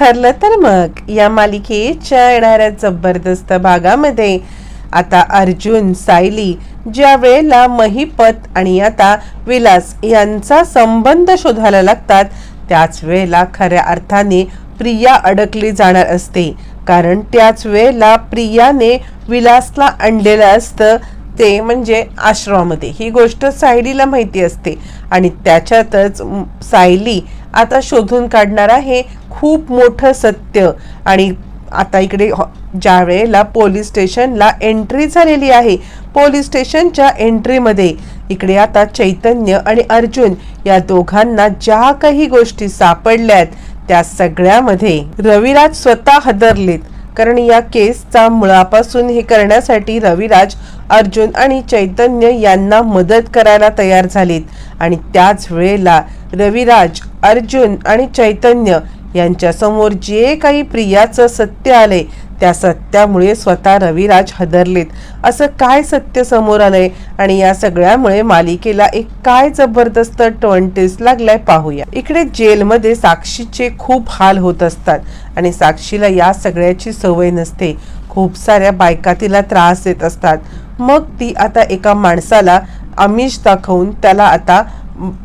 ठरलं तर मग या मालिकेच्या येणाऱ्या जबरदस्त भागामध्ये आता अर्जुन सायली ज्या वेळेला महिपत आणि आता विलास यांचा संबंध शोधायला लागतात त्याच वेळेला खऱ्या अर्थाने प्रिया अडकली जाणार असते. कारण त्याच वेळेला प्रियाने विलासला आणलेलं असतं ते म्हणजे आश्रमामध्ये. ही गोष्ट सायलीला माहिती असते. आणि त्याच्यातच सायली आता शोधून काढणार आहे खूप मोठं सत्य. आणि आता इकडे हॉ- ज्या वेळेला पोलीस स्टेशनला एंट्री झालेली आहे पोलीस स्टेशनच्या एंट्रीमध्ये इकडे आता चैतन्य आणि अर्जुन या दोघांना ज्या काही गोष्टी सापडल्यात त्या सगळ्यामध्ये रविराज स्वतः हदरलेत. कारण या केसचा मुळापासून हे करण्यासाठी रविराज अर्जुन आणि चैतन्य यांना मदत करायला तयार झालेत. आणि त्याच वेळेला रविराज अर्जुन आणि चैतन्य यांच्यासमोर जे काही प्रियाचं सत्य आले त्या सत्यामुळे स्वतः रविराज हदरलेत. असं काय सत्य समोर आलंय? आणि या सगळ्यामुळे मालिकेला एक काय जबरदस्त ट्वेंटीस लागलाय पाहूया. इकडे जेलमध्ये साक्षीचे खूप हाल होत असतात आणि साक्षीला या सगळ्याची सवय नसते. खूप साऱ्या बायका तिला त्रास देत असतात. मग ती आता एका माणसाला आमिष दाखवून त्याला आता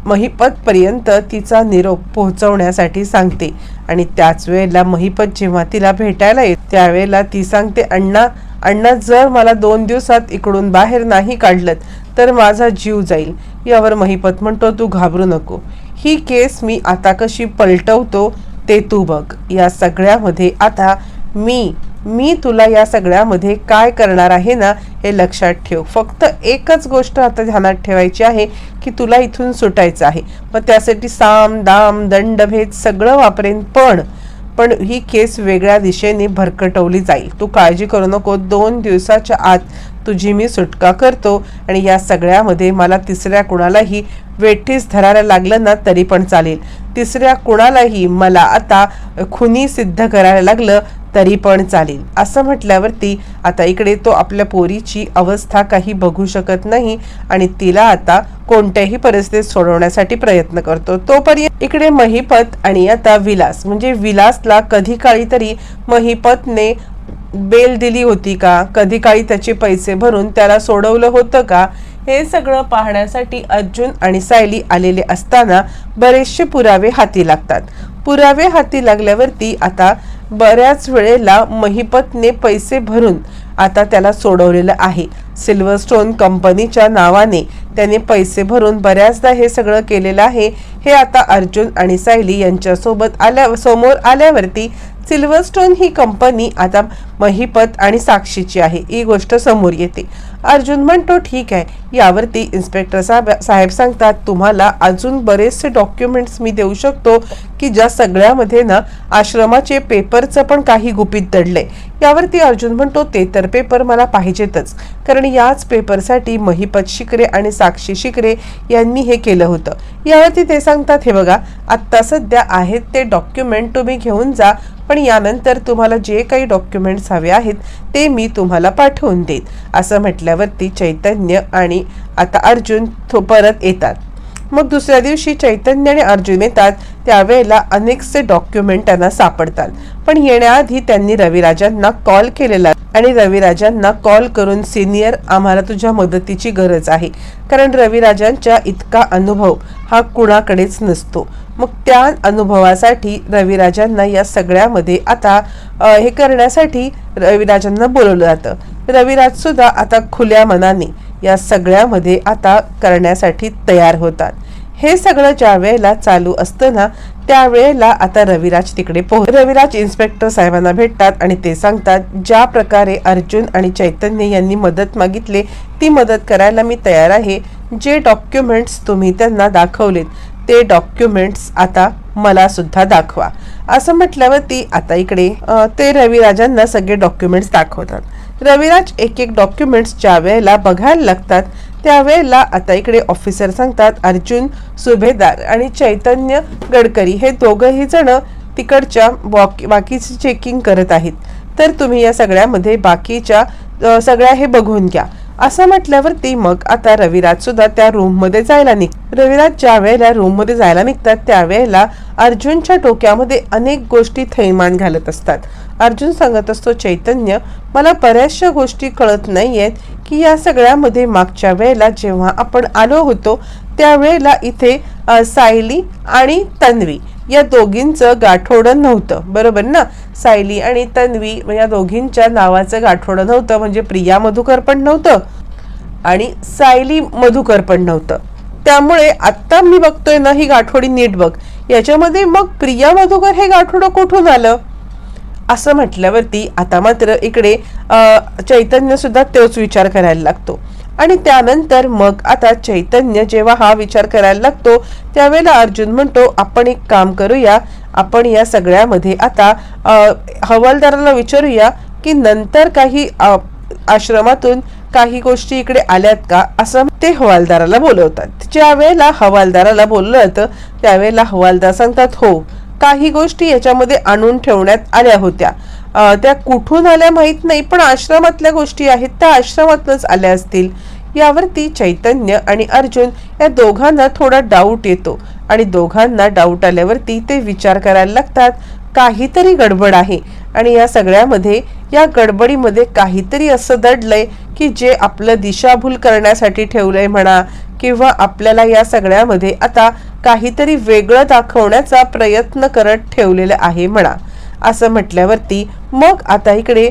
महिपतपर्यंत तिचा निरोप पोहोचवण्यासाठी सांगते. आणि त्याच वेळेला महिपत जेव्हा तिला भेटायला येत त्यावेळेला ती सांगते अण्णा अण्णा जर मला दोन दिवसात इकडून बाहेर नाही काढलं तर माझा जीव जाईल. यावर महिपत म्हणतो तू घाबरू नको. ही केस मी आता कशी पलटवतो ते तू बघ. या सगळ्यामध्ये आता मी मी तुला या सगळ्यामध्ये काय करणार आहे ना हे लक्षात ठेव. फक्त एकच गोष्ट आता ध्यानात ठेवायची आहे की तुला इथून सुटायचं आहे. मग त्यासाठी साम दाम दंडभेद सगळं वापरेन पण पण ही केस वेगळ्या दिशेने भरकटवली जाईल. तू काळजी करू नको. दोन दिवसाच्या आत तुझी मी सुटका करतो आणि या सगळ्यामध्ये मला तिसऱ्या कुणालाही वेठीस धरायला लागलं ना तरी पण चालेल. तिसऱ्या कुणालाही मला आता खुनी सिद्ध करायला लागलं तरी पण चालेल असं म्हटल्यावरती आता इकडे तो आपल्या पोरीची अवस्था काही बघू शकत नाही आणि तिला आता कोणत्याही परिस्थितीत सोडवण्यासाठी प्रयत्न करतो. तोपर्यंत इकडे महिपत आणि आता विलास म्हणजे विलासला कधी काळी तरी महिपतने बेल दिली होती का? कधी काळी त्याचे पैसे भरून त्याला सोडवलं होतं का? हे सगळं पाहण्यासाठी अर्जुन आणि सायली आलेले असताना बरेचसे पुरावे हाती लागतात. पुरावे हाती लागल्यावरती आता बऱ्याच वेळेला महिपतने पैसे भरून आता त्याला सोडवलेलं आहे. सिल्वरस्टोन कंपनीच्या नावाने त्याने पैसे भरून बऱ्याचदा हे सगळं केलेलं आहे. हे आता अर्जुन आणि सायली यांच्यासोबत आल्या समोर आल्यावरती सिल्वरस्टोन ही कंपनी आता महिपत आणि साक्षीची आहे. ही गोष्ट समोर येते. अर्जुन म्हणतो ठीक आहे. यावरती इन्स्पेक्टर साहेब साहेब सांगतात तुम्हाला अजून बरेचसे डॉक्युमेंट्स मी देऊ शकतो की ज्या सगळ्यामध्ये ना आश्रमाचे पेपरचं पण काही गुपित दडलंय यावरती अर्जुन म्हणतो ते तर पेपर मला पाहिजेतच. कारण याच पेपरसाठी महिपत शिकरे आणि साक्षी शिकरे यांनी हे केलं होतं. यावरती ते सांगतात हे बघा आत्ता सध्या आहेत ते डॉक्युमेंट तुम्ही घेऊन जा पण यानंतर तुम्हाला जे काही डॉक्युमेंट्स हवे आहेत ते मी तुम्हाला पाठवून देईन. असं म्हटल्यावरती चैतन्य आणि आता अर्जुन थो परत येतात. मग दुसऱ्या दिवशी चैतन्य आणि अर्जुन येतात. त्यावेळेला अनेकसे डॉक्युमेंट त्यांना सापडतात. पण येण्याआधी त्यांनी रविराजांना कॉल केलेला आणि रविराजांना कॉल करून सिनियर आम्हाला तुझ्या मदतीची गरज आहे. कारण रविराजांच्या इतका अनुभव हा कुणाकडेच नसतो. मग त्या अनुभवासाठी रविराजांना या सगळ्यामध्ये आता हे करण्यासाठी रविराजांना बोलवलं जातं. रविराजसुद्धा आता खुल्या मनाने या सगळ्यामध्ये आता करण्यासाठी तयार होतात. हे सगळं ज्या वेळेला चालू असतं ना त्यावेळेला आता रविराज तिकडे पोह रविराज इन्स्पेक्टर साहेबांना भेटतात आणि ते सांगतात ज्या प्रकारे अर्जुन आणि चैतन्य यांनी मदत मागितले ती मदत करायला मी तयार आहे. जे डॉक्युमेंट्स तुम्ही त्यांना दाखवलेत ते डॉक्युमेंट्स आता मला सुद्धा दाखवा. असं म्हटल्यावरती आता इकडे ते रविराजांना सगळे डॉक्युमेंट्स दाखवतात. रविराज एक एक डॉक्युमेंट्स ज्या वेळेला बघायला लागतात त्यावेळेला आता इकडे ऑफिसर सांगतात अर्जुन सुभेदार आणि चैतन्य गडकरी हे दोघंही जण तिकडच्या बाकी बाकीची चेकिंग करत आहेत. तर तुम्ही या सगळ्यामध्ये बाकीच्या सगळ्या हे बघून घ्या. असं म्हटल्यावरती मग आता रविराज सुद्धा त्या रूममध्ये जायला निघ. रविराज ज्या वेळेला रूममध्ये जायला निघतात त्यावेळेला अर्जुनच्या डोक्यामध्ये अनेक गोष्टी थैमान घालत असतात. अर्जुन सांगत असतो चैतन्य मला बऱ्याचशा गोष्टी कळत नाहीयेत की या सगळ्यामध्ये मागच्या वेळेला जेव्हा आपण आलो होतो त्यावेळेला इथे सायली आणि तन्वी या दोघींचं गाठोडं नव्हतं. बरोबर ना? सायली आणि तन्वी या दोघींच्या नावाचं गाठोडं नव्हतं म्हणजे प्रिया मधुकर पण नव्हतं आणि सायली मधुकर पण नव्हतं. त्यामुळे आत्ता मी बघतोय ना ही गाठोडी नीट बघ. याच्यामध्ये मग प्रिया मधुकर हे गाठोडं कुठून आलं? असं म्हटल्यावरती आता मात्र इकडे चैतन्य सुद्धा तोच विचार करायला लागतो. आणि त्यानंतर मग आता चैतन्य जेव्हा हा विचार करायला लागतो त्यावेळेला अर्जुन म्हणतो आपण एक काम करूया आपण या सगळ्यामध्ये आता हवालदाराला विचारूया की नंतर काही आश्रमातून काही गोष्टी इकडे आल्यात का? असं ते हवालदाराला बोलवतात. ज्या वेळेला हवालदाराला बोललं जातं त्यावेळेला हवालदार सांगतात हो काही गोष्टी याच्यामध्ये आणून ठेवण्यात आल्या होत्या. त्या कुठून आल्या माहीत नाही पण आश्रमातल्या गोष्टी आहेत त्या आश्रमातूनच आल्या असतील. यावरती चैतन्य आणि अर्जुन या दोघांना थोडा डाऊट येतो. आणि दोघांना डाऊट आल्यावरती ते विचार करायला लागतात काहीतरी गडबड आहे. आणि या सगळ्यामध्ये या गडबडीमध्ये काहीतरी असं दडलंय की जे आपलं दिशाभूल करण्यासाठी ठेवलंय म्हणा किंवा आपल्याला या सगळ्यामध्ये आता काहीतरी वेगळं दाखवण्याचा प्रयत्न करत ठेवलेलं आहे म्हणा. असं म्हटल्यावरती मग आता इकडे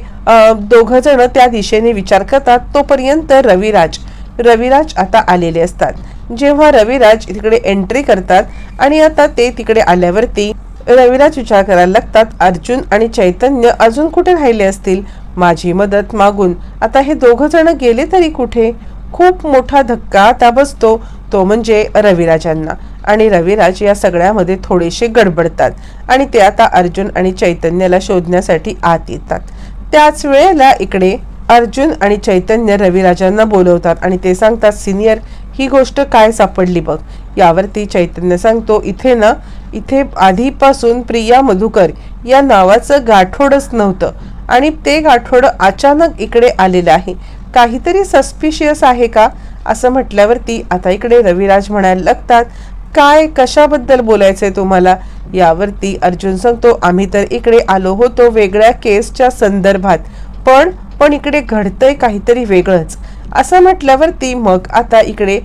दोघं जण त्या दिशेने विचार करतात तोपर्यंत रविराज रविराज आता आलेले असतात. जेव्हा रविराज तिकडे एंट्री करतात आणि आता ते तिकडे आल्यावरती रविराज विचार करायला लागतात अर्जुन आणि चैतन्य अजून कुठे राहिले असतील? माझी मदत मागून. आता हे दोघं जण गेले तरी कुठे? खूप मोठा धक्का आता बसतो तो म्हणजे रविराजांना. आणि रविराज या सगळ्यामध्ये थोडेसे गडबडतात आणि ते आता अर्जुन आणि चैतन्याला शोधण्यासाठी आत येतात. त्याच वेळेला इकडे अर्जुन आणि चैतन्य रविराजांना बोलवतात आणि ते सांगतात सिनियर ही गोष्ट काय सापडली बघ. यावरती चैतन्य सांगतो इथे ना इथे आधीपासून प्रिया मधुकर या नावाचं गाठोडच नव्हतं आणि ते गाठोडं अचानक इकडे आलेलं आहे. काहीतरी सस्पिशियस आहे का? असं म्हटल्यावरती आता इकडे रविराज म्हणायला लागतात काय कशाबद्दल बोलायचंय तुम्हाला? यावरती अर्जुन सांगतो आम्ही तर इकडे आलो होतो वेगळ्या केसच्या संदर्भात पण पण इकडे घडतंय काहीतरी वेगळंच. असं म्हटल्यावरती मग आता इकडे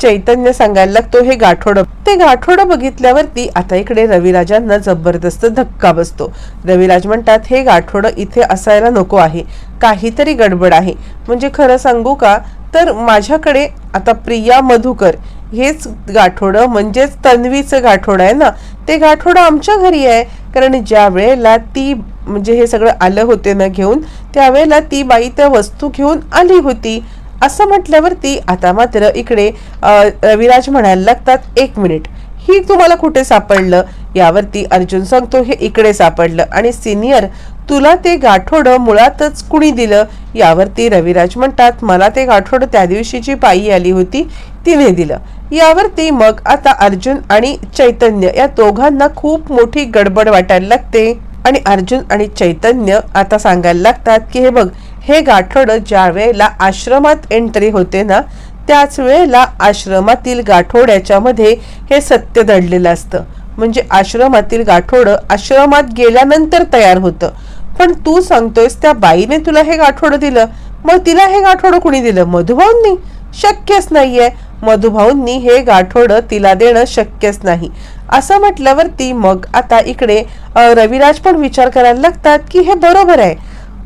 चैतन्य सांगायला लागतो हे गाठोडं. ते गाठोडं बघितल्यावरती आता इकडे रविराजांना जबरदस्त धक्का बसतो. रविराज म्हणतात हे गाठोडं इथे असायला नको आहे. काहीतरी गडबड आहे. म्हणजे खरं सांगू का? तर माझ्याकडे आता प्रिया मधुकर हेच गाठोडं म्हणजेच तन्वीचं गाठोडं आहे ना? ते गाठोडं आमच्या घरी आहे. कारण ज्या वेळेला ती म्हणजे हे सगळं आलं होते ना घेऊन त्यावेळेला ती बाई त्या वस्तू घेऊन आली होती. असं म्हटल्यावरती आता मात्र इकडे रविराज म्हणायला लागतात एक मिनिट ही तुम्हाला कुठे सापडलं? यावरती अर्जुन सांगतो हे इकडे सापडलं. आणि सिनियर तुला ते गाठोडं मुळातच कुणी दिलं? यावरती रविराज म्हणतात मला ते गाठोडं त्या दिवशीची बाई आली होती तिने दिलं. यावरती मग आता अर्जुन आणि चैतन्य या दोघांना खूप मोठी गडबड वाटायला लागते. आणि अर्जुन आणि चैतन्य आता सांगायला लागतात की हे बघ हे गाठोडं ज्या वेळेला आश्रमात एंट्री होते ना त्याच वेळेला आश्रमातील गाठोड्याच्या मध्ये हे सत्य दडलेलं असतं. म्हणजे आश्रमातील गाठोडं आश्रमात गेल्यानंतर तयार होतं. पण तू सांगतोयस त्या बाईने तुला हे गाठोडं दिलं. मग तिला हे गाठोडं कुणी दिलं? मधुभाऊंनी शक्यच नाहीये. मधुभाऊंनी हे गाठोडं तिला देणं शक्यच नाही. असं म्हटल्यावरती मग आता इकडे रविराज पण विचार करायला लागतात की हे बरोबर आहे.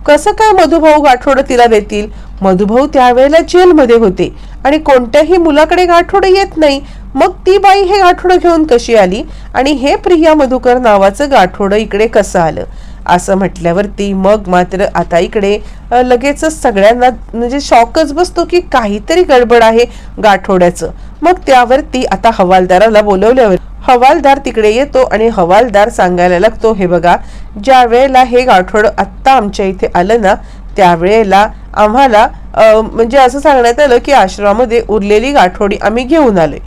कसं काय मधुभाऊ गाठोडं तिला देतील? मधुभाऊ त्यावेळेला जेलमध्ये होते आणि कोणत्याही मुलाकडे गाठोडं येत नाही. मग ती बाई हे गाठोडं घेऊन कशी आली? आणि हे प्रिया मधुकर नावाचं गाठोडं इकडे कसं आलं? असं म्हटल्यावरती मग मात्र आता इकडे लगेचच सगळ्यांना म्हणजे शॉकच बसतो की काहीतरी गडबड आहे गाठोड्याचं. मग त्यावरती आता हवालदाराला बोलवल्यावर हवालदार तिकडे येतो आणि हवालदार सांगायला लागतो हे बघा ज्या वेळेला हे गाठोड आत्ता आमच्या इथे आलं ना त्यावेळेला आम्हाला म्हणजे असं सांगण्यात आलं की आश्रमामध्ये उरलेली गाठोडी आम्ही घेऊन आलोय.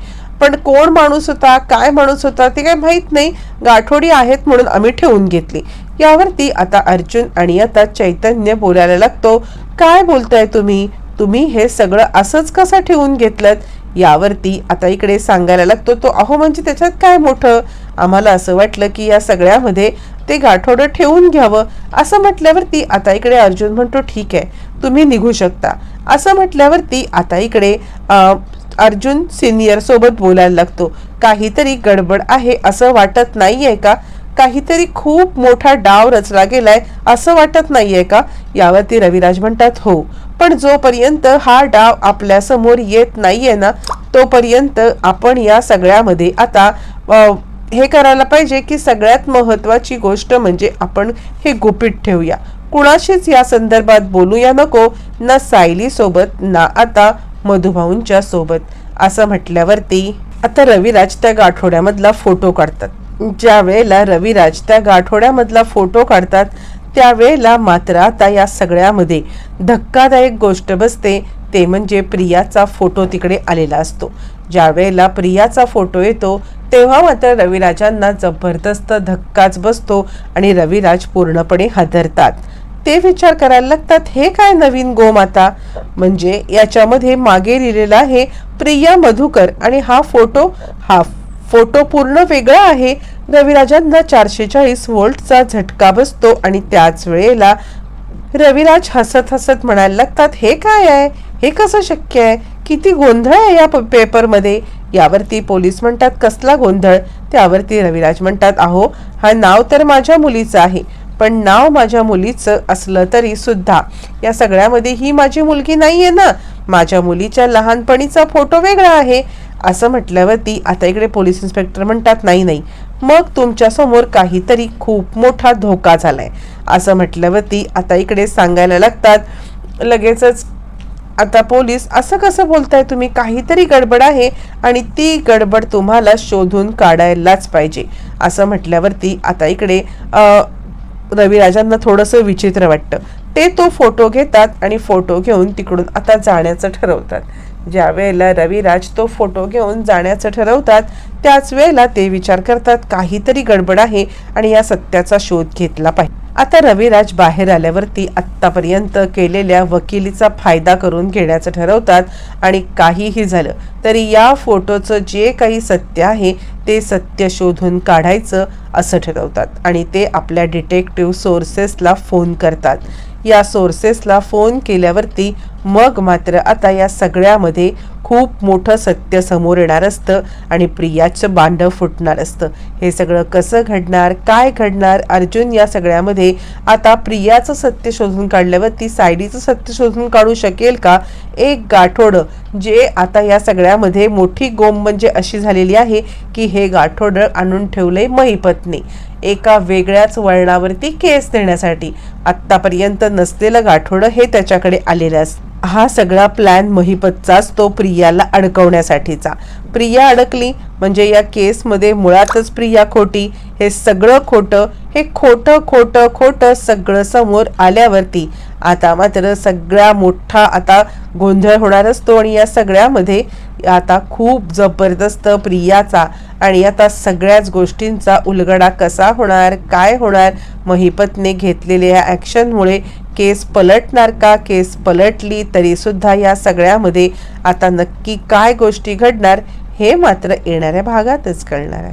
पण कोण माणूस होता काय माणूस होता ते काय माहीत नाही. गाठोडी आहेत म्हणून आम्ही ठेवून घेतली. यावरती आता अर्जुन आणि आता चैतन्य बोलायला लागतो. काय बोलताय तुम्ही? तुम्ही हे सगळं असंच कसं ठेवून घेतलं यावरती आता इकडे सांगायला लागतो तो अहो म्हणजे त्याच्यात काय मोठं? आम्हाला असं वाटलं की या सगळ्यामध्ये ते गाठोडं ठेवून घ्यावं. असं म्हटल्यावरती आता इकडे अर्जुन म्हणतो ठीक आहे तुम्ही निघू शकता. असं म्हटल्यावरती आता इकडे अं, अर्जुन सिनियर सोबत बोलायला लागतो. काहीतरी गडबड आहे असं वाटत नाहीये का? काहीतरी खूप मोठा डाव रचला गेलाय असं वाटत नाहीये का? यावरती रविराज म्हणतात हो. पण जोपर्यंत हा डाव आपल्यासमोर येत नाहीये ना तोपर्यंत आपण या सगळ्यामध्ये आता हे करायला पाहिजे की सगळ्यात महत्वाची गोष्ट म्हणजे आपण हे गुपित ठेवूया. कुणाशीच या संदर्भात बोलूया नको ना सायली सोबत ना आता मधुभाऊंच्या सोबत. असं म्हटल्यावरती आता रविराज त्या गाठोड्यामधला फोटो काढतात. ज्यावेळेला रविराज त्या गाठोड्यामधला फोटो काढतात त्यावेळेला मात्र आता या सगळ्यामध्ये धक्कादायक गोष्ट बसते. ते म्हणजे प्रियाचा फोटो तिकडे आलेला असतो. ज्यावेळेला प्रियाचा फोटो येतो तेव्हा मात्र रविराजांना जबरदस्त धक्काच बसतो आणि रविराज पूर्णपणे हादरतात. ते विचार करायला लागतात हे काय नवीन गोमाता म्हणजे याच्यामध्ये मागे लिहिलेलं आहे प्रिया मधुकर आणि हा फोटो हा फोटो पूर्ण वेगळा आहे. रविराजांना चारशे चाळीस वोल्टचा झटका बसतो आणि त्याच वेळेला रविराज हसत हसत म्हणायला लागतात हे काय आहे? हे कसं शक्य आहे? किती गोंधळ आहे या प- पेपरमध्ये? यावरती पोलीस म्हणतात कसला गोंधळ? त्यावरती रविराज म्हणतात अहो हा नाव तर माझ्या मुलीचं आहे पण नाव माझ्या मुलीचं असलं तरी सुद्धा. या सगळ्यामध्ये ही माझी मुलगी नाही आहे ना? माझ्या मुलीच्या लहानपणीचा फोटो वेगळा आहे. असं म्हटल्यावरती आता इकडे पोलीस इन्स्पेक्टर म्हणतात नाही नाही मग तुमच्यासमोर काहीतरी खूप मोठा धोका झालाय. असं म्हटल्यावरती आता इकडे सांगायला लागतात लगेचच आता पोलीस असं कसं बोलताय तुम्ही? काहीतरी गडबड आहे आणि ती गडबड तुम्हाला शोधून काढायलाच पाहिजे. असं म्हटल्यावरती आता इकडे रविराजांना थोडंसं विचित्र वाटतं. ते तो फोटो घेतात आणि फोटो घेऊन तिकडून आता जाण्याचं ठरवतात. ज्या वेळेला रविराज तो फोटो घेऊन जाण्याचं ठरवतात त्याच वेळेला ते विचार करतात काहीतरी गडबड आहे आणि या सत्याचा शोध घेतला पाहिजे. आता रविराज बाहेर आल्यावरती आत्तापर्यंत केलेल्या वकिलीचा फायदा करून घेण्याचं ठरवतात आणि काहीही झालं तरी या फोटोचं जे काही सत्य आहे ते सत्य शोधून काढायचं असं ठरवतात आणि ते आपल्या डिटेक्टिव्ह सोर्सेसला फोन करतात. या सोर्सेसला फोन केल्यावरती मग मात्र आता या सगळ्यामध्ये खूप मोठं सत्य समोर येणार असतं आणि प्रियाचं बांधव फुटणार असतं. हे सगळं कसं घडणार काय घडणार अर्जुन या सगळ्यामध्ये आता प्रियाचं सत्य शोधून काढल्यावर ती सायडीचं सत्य शोधून काढू शकेल का? एक गाठोडं जे आता या सगळ्यामध्ये मोठी गोम म्हणजे अशी झालेली आहे की हे गाठोडं आणून ठेवलंय महिपतने. एका वेगळ्याच वळणावरती केस देण्यासाठी. आत्तापर्यंत नसलेलं गाठोडं हे त्याच्याकडे आलेलं असतं हा सगळा प्लॅन महिपतचाच तो प्रियाला अडकवण्यासाठीचा. प्रिया अडकली म्हणजे या केसमध्ये मुळातच प्रिया खोटी. हे सगळं खोटं हे खोटं खोटं खोटं सगळं समोर आल्यावरती आता मात्र सगळा मोठा आता गोंधळ होणार असतो आणि या सगळ्यामध्ये आता खूप जबरदस्त प्रियाचा आणि आता सगळ्याच गोष्टींचा उलगडा कसा होणार काय होणार? महिपतने घेतलेल्या ॲक्शनमुळे केस पलटणार का? केस पलटली तरीसुद्धा या सगळ्यामध्ये आता नक्की काय गोष्टी घडणार हे मात्र येणाऱ्या भागातच कळणार आहे.